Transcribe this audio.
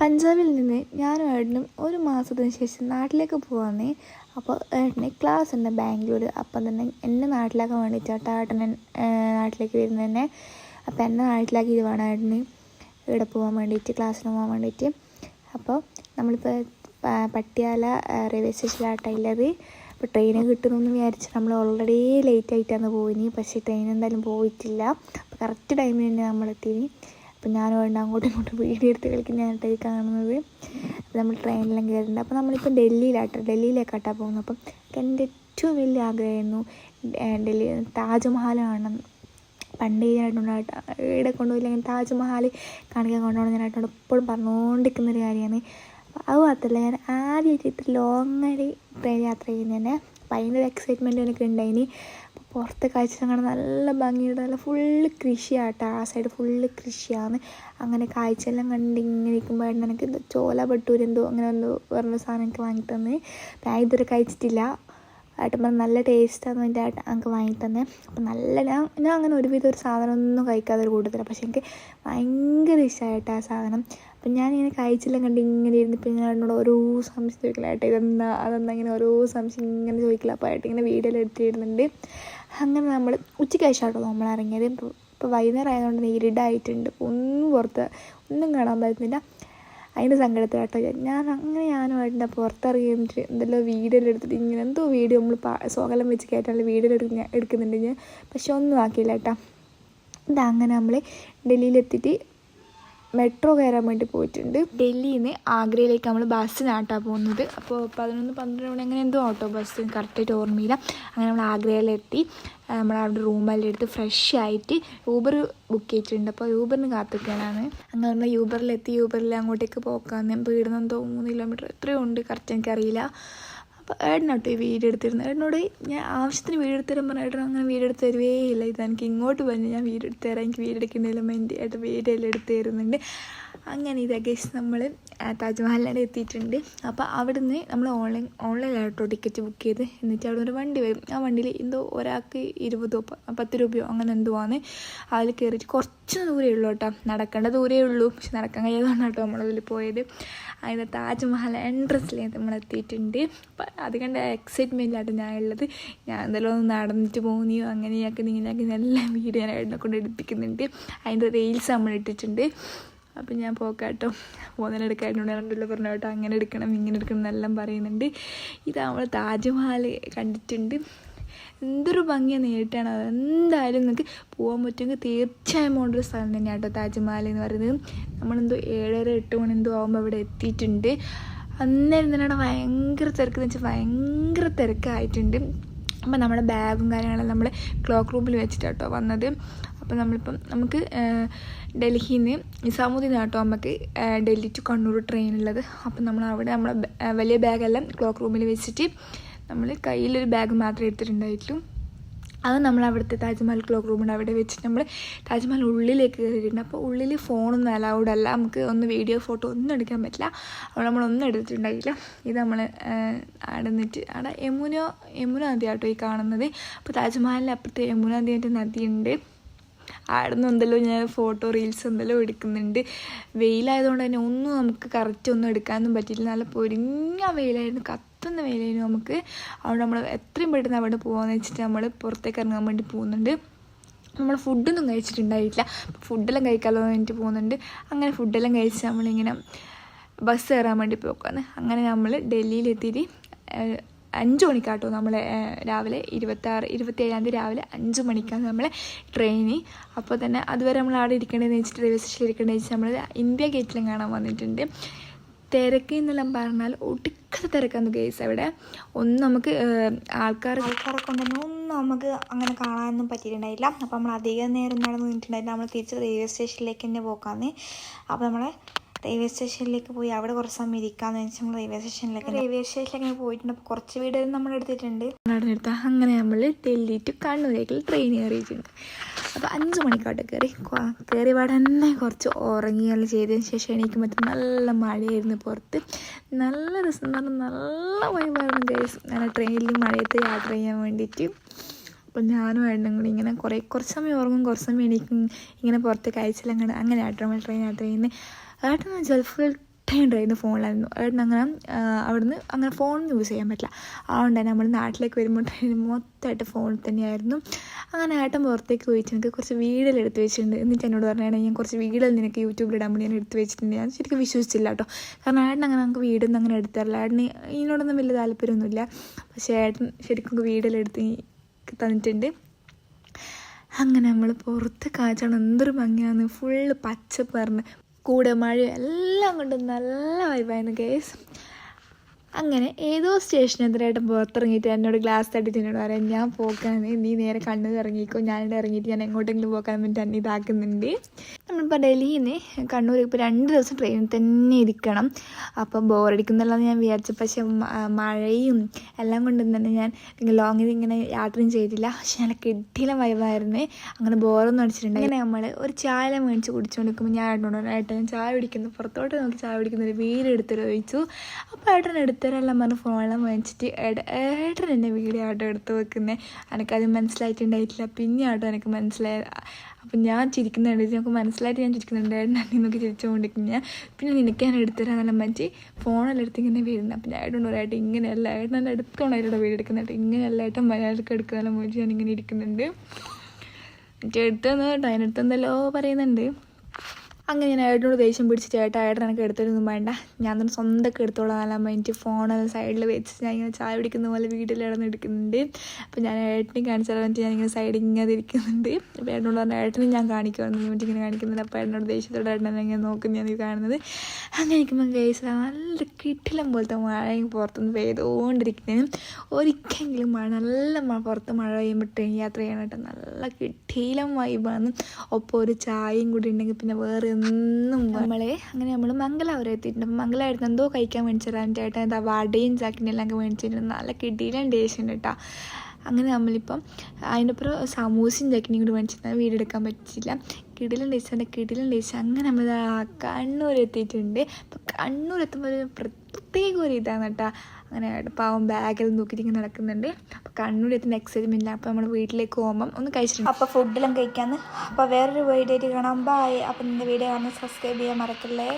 പഞ്ചാബിൽ നിന്ന് ഞാനും ഏട്ടനും ഒരു മാസത്തിന് ശേഷം നാട്ടിലേക്ക് പോവാന്നേ അപ്പോൾ ഏട്ടന് ക്ലാസ് ഉണ്ട് ബാംഗ്ലൂർ അപ്പം തന്നെ എന്നെ നാട്ടിലാക്കാൻ വേണ്ടിയിട്ടാണ് ഏട്ടൻ നാട്ടിലേക്ക് വരുന്നത് തന്നെ അപ്പോൾ എന്നെ നാട്ടിലാക്കി വേണം ഏട്ടന്. ഇവിടെ പോകാൻ വേണ്ടിയിട്ട് ക്ലാസ്സിന് പോകാൻ വേണ്ടിയിട്ട്. അപ്പോൾ നമ്മളിപ്പോൾ പട്ടിയാല റെയിൽവേ സ്റ്റേഷനിലാട്ടാ ഉള്ളത് അപ്പോൾ ട്രെയിന് കിട്ടുമെന്ന് വിചാരിച്ച് നമ്മൾ ഓൾറെഡി ലേറ്റ് ആയിട്ടാണ് പോയിനി. പക്ഷേ ട്രെയിൻ എന്തായാലും പോയിട്ടില്ല. അപ്പോൾ കറക്റ്റ് ടൈമിന് തന്നെ നമ്മളെത്തിനി. അപ്പോൾ ഞാൻ വേണ്ട അങ്ങോട്ടും ഇങ്ങോട്ടും വീഡിയോ എടുത്ത് കളിക്കുന്നതായിട്ട് ഈ കാണുന്നത്. നമ്മൾ ട്രെയിനിലും കയറുന്നുണ്ട്. അപ്പോൾ നമ്മളിപ്പോൾ ഡൽഹിയിലാട്ടോ. ഡൽഹിയിലേക്കാട്ടാ പോകുന്നത്. അപ്പം എന്റെ ഏറ്റവും വലിയ ആഗ്രഹമായിരുന്നു ഡൽഹി താജ്മഹൽ കാണണം പണ്ട് ഞാനായിട്ടുണ്ട് ഇവിടെ കൊണ്ടുപോയില്ലെങ്കിൽ താജ്മഹൽ കാണിക്കാൻ കൊണ്ടുപോകണം ഞാനായിട്ട് എപ്പോഴും പറഞ്ഞുകൊണ്ടിരിക്കുന്ന ഒരു കാര്യമാണ്. അപ്പോൾ അത് മാത്രമല്ല ഞാൻ ആദ്യമായിട്ട് ഇത്ര ലോങ്ങായി ട്രെയിൻ യാത്ര ചെയ്യുന്നതന്നെ ഭയങ്കര എക്സൈറ്റ്മെന്റ് എനിക്ക് ഉണ്ടായിനി. പുറത്തെ കാഴ്ച കാണാൻ നല്ല ഭംഗിയുണ്ട്. നല്ല ഫുള്ള് കൃഷിയാട്ടോ. ആ സൈഡ് ഫുള്ള് കൃഷിയാണ്. അങ്ങനെ കാഴ്ചയെല്ലാം കണ്ട് ഇങ്ങനെ ഇരിക്കുമ്പോഴാണ് എനിക്ക് ചോല ബട്ടൂരെന്തോ അങ്ങനെ എന്തോ പറഞ്ഞ സാധനം എനിക്ക് വാങ്ങി തന്നെ. ഞാൻ ഇതുവരെ കഴിച്ചിട്ടില്ല. ഏട്ടൻ പറഞ്ഞു നല്ല ടേസ്റ്റാന്ന് എന്റെ ഏട്ടൻ എനിക്ക് വാങ്ങി തന്നെ അപ്പം നല്ല ഞാൻ ഞാൻ അങ്ങനെ ഒരുവിധം ഒരു സാധനമൊന്നും കഴിക്കാതെ ഒരു കൂട്ടത്തില്ല പക്ഷെ എനിക്ക് ഭയങ്കര ഇഷ്ടമായിട്ട് ആ സാധനം. അപ്പം ഞാനിങ്ങനെ കഴിച്ചെല്ലാം കണ്ട് ഇങ്ങനെ ഇരുന്നിപ്പോൾ ഞാൻ എന്നോട് ഓരോ സംശയം ചോദിക്കില്ല ഏട്ടാ ഇതെന്താ? അതെന്താ? ഇങ്ങനെ ഓരോ സംശയം ഇങ്ങനെ ചോദിക്കില്ല അപ്പോൾ ഏട്ടൻ ഇങ്ങനെ വീഡിയോയിൽ എടുത്തിരുന്നുണ്ട്. അങ്ങനെ നമ്മൾ ഉച്ചയ്ക്ക് കഴിച്ചാട്ടോ നമ്മൾ ഇറങ്ങിയത്. ഇപ്പോൾ വൈകുന്നേരം ആയതുകൊണ്ട് ഇരുടായിട്ടുണ്ട് ഇപ്പോൾ ഒന്നും പുറത്ത് ഒന്നും കാണാൻ പറ്റുന്നില്ല. അതിന്റെ സങ്കടത്തിൽ കേട്ടോ. ഞാൻ അങ്ങനെ ഞാനും ഏട്ടന്റെ പുറത്തിറങ്ങി എന്നിട്ട് എന്തെല്ലോ വീഡിയോ എടുത്തിട്ട് ഇങ്ങനെ എന്തോ വീഡിയോ നമ്മൾ സോകലം വെച്ച് കയറ്റാനുള്ള വീഡിയോ എടുക്കുന്ന എടുക്കുന്നുണ്ട് ഞാൻ. പക്ഷെ ഒന്നും ആക്കിയില്ല കേട്ടോ. ഇതങ്ങനെ നമ്മൾ ഡൽഹിയിലെത്തിയിട്ട് മെട്രോ കയറാൻ വേണ്ടി പോയിട്ടുണ്ട്. ഡൽഹിയിൽ നിന്ന് ആഗ്രയിലേക്ക് നമ്മൾ ബസ്സിനാട്ടാണ് പോകുന്നത്. അപ്പോൾ പതിനൊന്ന് പന്ത്രണ്ട് മണി അങ്ങനെ എന്തോ ഓട്ടോ ബസ്. കറക്റ്റായിട്ട് ഓർമ്മയില്ല. അങ്ങനെ നമ്മൾ ആഗ്രയിലെത്തി. നമ്മൾ അവിടെ റൂമെല്ലാം എടുത്ത് ഫ്രഷ് ആയിട്ട് ഊബർ ബുക്ക് ചെയ്തിട്ടുണ്ട്. അപ്പോൾ യൂബറിന് കാത്തിക്കാനാണ് അങ്ങനെ നമ്മൾ യൂബറിലെത്തി യൂബറിൽ അങ്ങോട്ടേക്ക് പോക്കാന്ന്. വീടിന് എന്തോ മൂന്ന് കിലോമീറ്റർ എത്രയോ ഉണ്ട്. കറക്റ്റ് എനിക്കറിയില്ല. അപ്പോൾ ഏട്ടനോട്ടോ ഈ വീഡിയോ എടുത്തിരുന്നത്. ഏട്ടനോട് ഞാൻ ആവശ്യത്തിന് വീഡിയോ എടുത്തരാൻ പറഞ്ഞ അങ്ങനെ വീഡിയോ എടുത്ത് തരുവേ ഇല്ല ഇത് എനിക്ക് ഇങ്ങോട്ട് പറഞ്ഞു ഞാൻ വീഡിയോ എടുത്ത് തരാം. എനിക്ക് വീഡിയോ എടുക്കുന്നതിലും എന്റെ ഏട്ടൻ വീഡിയോ എല്ലാം എടുത്ത് തരുന്നുണ്ട്. അങ്ങനെ ഇതാ ഗസ് നമ്മൾ താജ്മഹലിനടെ എത്തിയിട്ടുണ്ട്. അപ്പോൾ അവിടുന്ന് നമ്മൾ ഓൺലൈൻ ഓൺലൈനിലായിട്ടോ ടിക്കറ്റ് ബുക്ക് ചെയ്ത്. എന്നിട്ട് അവിടെ ഒരു വണ്ടി വരും. ആ വണ്ടിയിൽ എന്തോ ഒരാൾക്ക് ഇരുപതോ പത്ത് രൂപയോ അങ്ങനെ എന്തോ ആണ്. അതിൽ കയറിയിട്ട് കുറച്ച് ദൂരേ ഉള്ളൂ കേട്ടോ നടക്കേണ്ട ദൂരേ ഉള്ളൂ. പക്ഷെ നടക്കാൻ കഴിയാതാണ് കേട്ടോ നമ്മളതിൽ പോയത്. അതിന്റെ താജ്മഹൽ എൻട്രൻസിലേക്ക് നമ്മൾ എത്തിയിട്ടുണ്ട്. അപ്പം അത് കണ്ട എക്സൈറ്റ്മെന്റിലാണ് ഞാൻ ഉള്ളത്. ഞാൻ എന്തെല്ലാം ഒന്ന് നടന്നിട്ട് പോകുന്നിയോ അങ്ങനെയാക്കി ഇങ്ങനെയാക്കി എല്ലാം വീഡിയോ ഞാൻ കൊണ്ട് എടുപ്പിക്കുന്നുണ്ട്. അതിന്റെ റീൽസ് നമ്മൾ ഇട്ടിട്ടുണ്ട്. അപ്പം ഞാൻ പോക്കാട്ടോ. പോകുന്നതിന് എടുക്കാനുണ്ട് രണ്ടല്ലോ പറഞ്ഞു കേട്ടോ അങ്ങനെ എടുക്കണം ഇങ്ങനെ എടുക്കണം എന്നെല്ലാം പറയുന്നുണ്ട്. ഇത് നമ്മൾ താജ്മഹൽ കണ്ടിട്ടുണ്ട്. എന്തൊരു ഭംഗിയാണ് നേരിട്ടാണ് അത്. എന്തായാലും നിങ്ങൾക്ക് പോകാൻ പറ്റുമെങ്കിൽ തീർച്ചയായും പോകേണ്ട ഒരു സ്ഥലം തന്നെയാണ് കേട്ടോ താജ്മഹൽ എന്ന് പറയുന്നത്. നമ്മളെന്തോ ഏഴര എട്ട് മണി എന്തോ ആകുമ്പോൾ അവിടെ എത്തിയിട്ടുണ്ട്. അന്നേരം തന്നെ അവിടെ തിരക്ക് തിരക്കെന്ന് വെച്ചാൽ ഭയങ്കര തിരക്കായിട്ടുണ്ട്. അപ്പം നമ്മുടെ ബാഗും കാര്യങ്ങളെല്ലാം നമ്മൾ ക്ലോക്ക് റൂമിൽ വെച്ചിട്ടാട്ടോ വന്നത്. അപ്പം നമ്മളിപ്പം നമുക്ക് ഡൽഹിയിൽ നിന്ന് നിസാമുദ്ദീൻ ആട്ടോ നമുക്ക് ഡൽഹി ടു കണ്ണൂർ ട്രെയിനുള്ളത് അപ്പം നമ്മൾ അവിടെ നമ്മളെ വലിയ ബാഗെല്ലാം ക്ലോക്ക് റൂമിൽ വെച്ചിട്ട് നമ്മൾ കയ്യിലൊരു ബാഗ് മാത്രമേ എടുത്തിട്ടുണ്ടായിട്ടുള്ളൂ അത് നമ്മൾ അവിടുത്തെ താജ്മഹൽ ക്ലോക്ക് റൂമുണ്ട് അവിടെ വെച്ചിട്ട് നമ്മൾ താജ്മഹൽ ഉള്ളിലേക്ക് കയറിയിട്ടുണ്ട്. അപ്പോൾ ഉള്ളിൽ ഫോണൊന്നും അലൗഡ് അല്ല. നമുക്ക് ഒന്ന് വീഡിയോ ഫോട്ടോ ഒന്നും എടുക്കാൻ പറ്റില്ല. അവിടെ നമ്മളൊന്നും എടുത്തിട്ടുണ്ടായില്ല. ഇത് നമ്മൾ അവിടെ നിന്നിട്ട് അവിടെ യമുന യമുന നദിയാട്ടോ ഈ കാണുന്നത്. അപ്പോൾ താജ്മഹലിന്റെ അപ്പുറത്ത് യമുന നദിയായിട്ട് നദിയുണ്ട്. അവിടെ നിന്ന് എന്തെല്ലോ ഞാൻ ഫോട്ടോ റീൽസ് എന്തെല്ലോ എടുക്കുന്നുണ്ട്. വെയിലായതുകൊണ്ട് തന്നെ ഒന്നും നമുക്ക് കറക്റ്റ് ഒന്നും എടുക്കാനൊന്നും പറ്റിയില്ല നല്ല പൊരിഞ്ഞ വെയിലായിരുന്നു. കത്തുന്ന വെയിലായിരുന്നു നമുക്ക്. അതുകൊണ്ട് നമ്മൾ എത്രയും പെട്ടെന്ന് അവിടെ പോകാമെന്ന് വെച്ചിട്ട് നമ്മൾ പുറത്തേക്ക് ഇറങ്ങാൻ വേണ്ടി പോകുന്നുണ്ട്. നമ്മൾ ഫുഡൊന്നും കഴിച്ചിട്ടുണ്ടായിട്ടില്ല. ഫുഡെല്ലാം കഴിക്കാമല്ലോ എന്ന് വേണ്ടി പോകുന്നുണ്ട്. അങ്ങനെ ഫുഡെല്ലാം കഴിച്ച് നമ്മളിങ്ങനെ ബസ് കയറാൻ വേണ്ടി പോക്കാണ്. അങ്ങനെ നമ്മൾ ഡൽഹിയിലെത്തിയിട്ട് അഞ്ച് മണിക്കാട്ടോ നമ്മൾ രാവിലെ ഇരുപത്താറ് ഇരുപത്തേഴാം തീയതി രാവിലെ അഞ്ച് മണിക്കാണ് നമ്മളെ ട്രെയിന്. അപ്പോൾ തന്നെ അതുവരെ നമ്മൾ അവിടെ ഇരിക്കേണ്ടതെന്ന് വെച്ചിട്ട് റെയിൽവേ സ്റ്റേഷനിൽ ഇരിക്കേണ്ടതെന്ന് വെച്ചാൽ നമ്മൾ ഇന്ത്യ ഗേറ്റിലും കാണാൻ വന്നിട്ടുണ്ട്. തിരക്ക് എന്നെല്ലാം പറഞ്ഞാൽ ഒടുക്കത്തെ തിരക്കാന്ന് കേസ് അവിടെ. ഒന്നും നമുക്ക് ആൾക്കാർ ആൾക്കാരെ ഒന്നും നമുക്ക് അങ്ങനെ കാണാനൊന്നും പറ്റിയിട്ടുണ്ടായില്ല. അപ്പോൾ നമ്മൾ അധികം നേരം നടന്ന് നിന്നിട്ടുണ്ടായില്ല. നമ്മൾ തിരിച്ച് റെയിൽവേ സ്റ്റേഷനിലേക്ക് തന്നെ പോക്കാന്ന്. അപ്പോൾ നമ്മളെ റെയിൽവേ സ്റ്റേഷനിലേക്ക് പോയി അവിടെ കുറച്ച് സമയം ഇരിക്കാന്ന് വെച്ചാൽ നമ്മൾ റെയിൽവേ സ്റ്റേഷനിലേക്ക് റെയിൽവേ സ്റ്റേഷനിലേക്ക് പോയിട്ടുണ്ട്. അപ്പോൾ കുറച്ച് വീടുകൾ നമ്മൾ എടുത്തിട്ടുണ്ട്. നടന്നെടുത്ത അങ്ങനെ നമ്മൾ ഡൽഹി ടു കണ്ണൂരേക്ക് ട്രെയിൻ കയറിയിട്ടുണ്ട്. അപ്പോൾ അഞ്ച് മണിക്കോട്ടെ കയറി കയറി പാടെ തന്നെ കുറച്ച് ഉറങ്ങിയെല്ലാം ചെയ്തതിന് ശേഷം എണീക്കുമ്പോൾ നല്ല മഴയായിരുന്നു പുറത്ത്. നല്ല രസം എന്ന് പറഞ്ഞാൽ നല്ല വൈബായിരുന്നു ഗൈസ് ഞാൻ ട്രെയിനിൽ മഴയത്ത് യാത്ര ചെയ്യാൻ വേണ്ടിയിട്ട്. അപ്പം ഞാനും ഏട്ടനും കൂടി ഇങ്ങനെ കുറേ കുറച്ച് സമയം ഉറങ്ങും കുറച്ച് സമയം എണീക്കും ഇങ്ങനെ പുറത്ത് അയച്ചില്ല അങ്ങനെ അങ്ങനെ ആട്ടോ ട്രെയിൻ യാത്ര ചെയ്യുന്നത് ഏട്ടൻ വെച്ചാൽ ഫുൾ ടൈം ഫോണിലായിരുന്നു. ഏട്ടൻ അങ്ങനെ അവിടുന്ന് അങ്ങനെ ഫോൺ യൂസ് ചെയ്യാൻ പറ്റില്ല. അതുകൊണ്ട് തന്നെ നമ്മൾ നാട്ടിലേക്ക് വരുമ്പോൾ മൊത്തമായിട്ട് ഫോണിൽ തന്നെയായിരുന്നു. അങ്ങനെ ഏട്ടൻ പുറത്തേക്ക് പോയിട്ട് എനിക്ക് കുറച്ച് വീഡിയോ എടുത്ത് വെച്ചിട്ടുണ്ട്. എന്നിട്ട് എന്നോട് പറഞ്ഞാൽ ഞാൻ കുറച്ച് വീഡിയോ നിനക്ക് യൂട്യൂബിൽ ഇടാൻ വേണ്ടി ഞാൻ എടുത്ത് വെച്ചിട്ടുണ്ട്. ഞാൻ ശരിക്കും വിശ്വസിച്ചില്ല കേട്ടോ. കാരണം ഏട്ടൻ അങ്ങനെ നമുക്ക് വീടൊന്നും അങ്ങനെ എടുത്തറില്ല ഏട്ടന് ഇതിനോടൊന്നും വലിയ താല്പര്യമൊന്നുമില്ല. പക്ഷേ ഏട്ടൻ ശരിക്കും വീഡിയോ എടുത്ത് തന്നിട്ടുണ്ട്. അങ്ങനെ നമ്മൾ പുറത്ത് കാച്ചാണ് എന്തൊരു ഭംഗിയാണ്. ഫുള്ള് പച്ചപ്പ് പറഞ്ഞ് കൂടെ മഴ എല്ലാം കൊണ്ടും നല്ല വൈബായിരുന്നു കേസ് അങ്ങനെ ഏതോ സ്റ്റേഷൻ എതിരായിട്ട് പുറത്തിറങ്ങിയിട്ട് എന്നോട് ഗ്ലാസ് തട്ടിട്ട് എന്നോട് പറയാം ഞാൻ പോക്കാണ് നീ നേരെ കണ്ണു ഇറങ്ങിക്കോ ഞാനിവിടെ ഇറങ്ങിയിട്ട് ഞാൻ എങ്ങോട്ടെങ്കിലും പോക്കാൻ വേണ്ടി എന്നെ ഇതാക്കുന്നുണ്ട് നമ്മളിപ്പോൾ ഡൽഹിയിൽ നിന്ന് കണ്ണൂർ ഇപ്പോൾ രണ്ട് ദിവസം ട്രെയിനിൽ തന്നെ ഇരിക്കണം. അപ്പോൾ ബോറടിക്കുന്നുള്ളത് ഞാൻ വിചാരിച്ചു. പക്ഷേ മഴയും എല്ലാം കൊണ്ട് തന്നെ ഞാൻ ലോങ്ങിൽ ഇങ്ങനെ യാത്രയും ചെയ്തില്ല. പക്ഷെ നല്ല കിട്ടിയില്ല വൈബായിരുന്നു അങ്ങനെ ബോറൊന്നും അടിച്ചിട്ടുണ്ട് അങ്ങനെ നമ്മൾ ഒരു ചായ മേടിച്ച് കുടിച്ചുകൊണ്ടിരിക്കുമ്പോൾ ഞാൻ ഏട്ടനോട് ചായ കുടിക്കുന്നു. പുറത്തോട്ട് നോക്കി ചായ കുടിക്കുന്ന. ഒരു വീട് ചോദിച്ചു. അപ്പോൾ ഏട്ടൻ എടുത്തരെല്ലാം പറഞ്ഞ്. ഫോണെല്ലാം മേടിച്ചിട്ട് ഏട്ട- ഏട്ടൻ എന്റെ വീഡിയോ ആട്ടോ എടുത്ത് വെക്കുന്നത് എനിക്കത് മനസ്സിലായിട്ടുണ്ടായിട്ടില്ല. പിന്നെ ആട്ടോ എനിക്ക് മനസ്സിലായത്. അപ്പം ഞാൻ ചിരിക്കുന്നുണ്ട്. നമുക്ക് മനസ്സിലായിട്ട് ഞാൻ ചിരിക്കുന്നുണ്ട് ഏട്ടൻ എന്നെ നോക്കി ചിരിച്ചുകൊണ്ടിരിക്കും ഞാൻ പിന്നെ നിനക്ക് ഞാൻ എടുത്തരാന്നെല്ലാം മച്ചി ഫോണെല്ലാം എടുത്ത് ഇങ്ങനെ വരുന്നത് അപ്പം ഞാൻ ഏട്ടൻ ഏട്ടൻ ഇങ്ങനെയല്ല. ഏട്ടൻ നല്ല എടുത്തോണം അവരുടെ വീട് എടുക്കുന്നുണ്ട് ഇങ്ങനെയല്ല ഏട്ടൻ എടുക്കുന്നെല്ലാം പോയിട്ട് ഞാൻ ഇങ്ങനെ ഇരിക്കുന്നുണ്ട്. തന്നെ കേട്ടോ. അതിനടുത്തെന്തല്ലോ പറയുന്നുണ്ട്. അങ്ങനെ ഞാൻ ഏട്ടനോട് ദേഷ്യം പിടിച്ച് ചേട്ടാ ഏട്ടൻ എനിക്ക് എടുത്തൊന്നും വേണ്ട. ഞാൻ തന്നെ സ്വന്തമൊക്കെ എടുത്തോളാം എനിക്ക് ഫോണെല്ലാം സൈഡിൽ വെച്ച് ഞാൻ ഇങ്ങനെ ചായ പിടിക്കുന്ന പോലെ വീട്ടിൽ ഇടന്ന് എടുക്കുന്നുണ്ട് അപ്പോൾ ഞാൻ ഏട്ടനെ കാണിച്ചാൽ വേണ്ടി ഞാൻ ഇങ്ങനെ സൈഡിൽ ഇങ്ങനെ ഇരിക്കുന്നുണ്ട്. അപ്പോൾ ഏട്ടനോട് പറഞ്ഞാൽ ഏട്ടനും ഞാൻ കാണിക്കുമായിരുന്നു വേണ്ടി ഇങ്ങനെ കാണിക്കുന്നുണ്ട് അപ്പോൾ ഏട്ടനോട് ദേഷ്യത്തോടെ ഏട്ടനെ ഇങ്ങനെ നോക്കും ഞാൻ കാണുന്നത്. അങ്ങനെ ഇരിക്കുമ്പോൾ കേസ് നല്ല കിട്ടിലം പോലത്തെ മഴ പുറത്തുനിന്ന് പെയ്തുകൊണ്ടിരിക്കുന്നതിനും ഒരിക്കലെങ്കിലും മഴ നല്ല മഴ പുറത്ത് മഴ പെയ്യുമ്പോൾ ട്രെയിൻ യാത്ര ചെയ്യാനായിട്ട് നല്ല കിട്ടിയിലും വൈബാണ് ഒപ്പം ഒരു ചായയും കൂടി ഉണ്ടെങ്കിൽ പിന്നെ വേറെ ഒന്നും നമ്മളെ അങ്ങനെ നമ്മൾ മംഗലാപുരം എത്തിയിട്ടുണ്ട്. മംഗലായിരുന്നു എന്തോ കഴിക്കാൻ മേടിച്ചിട്ടാണ് ചേട്ടൻ എന്താ വടയും ചാക്കിന്റെ എല്ലാം മേടിച്ചിട്ടുണ്ട്. നല്ല കിടിയിലും ടേസ്റ്റ് ഉണ്ട് കേട്ടോ അങ്ങനെ നമ്മളിപ്പം അതിന്റെ അപ്പുറം സമൂസയും ചക്കിനിയും കൂടി മേടിച്ചിട്ട് വീടെടുക്കാൻ പറ്റില്ല കിടിലും ടേസ്റ്റ് കിടിലും ടേസ്റ്റ് അങ്ങനെ നമ്മൾ കണ്ണൂർ എത്തിയിട്ടുണ്ട്. അപ്പം കണ്ണൂർ എത്തുമ്പോൾ ഒരു പ്രത്യേക ഒരു ഇതാണ് കേട്ടോ അങ്ങനെ പാവം ബാഗിൽ നോക്കിയിട്ട് ഇങ്ങനെ നടക്കുന്നുണ്ട്. അപ്പോൾ കണ്ണൂർ എത്തുന്ന എക്സൈറ്റ്മെന്റ് അപ്പോൾ നമ്മൾ വീട്ടിലേക്ക് പോകുമ്പം ഒന്ന് കഴിച്ചിട്ടുണ്ട് അപ്പോൾ ഫുഡെല്ലാം കഴിക്കാമെന്ന് അപ്പോൾ വേറൊരു വീഡിയോ കാണാം. ബായ് അപ്പൊ നിന്റെ വീഡിയോ കാണാൻ സബ്സ്ക്രൈബ് ചെയ്യാൻ മറക്കല്ലേ?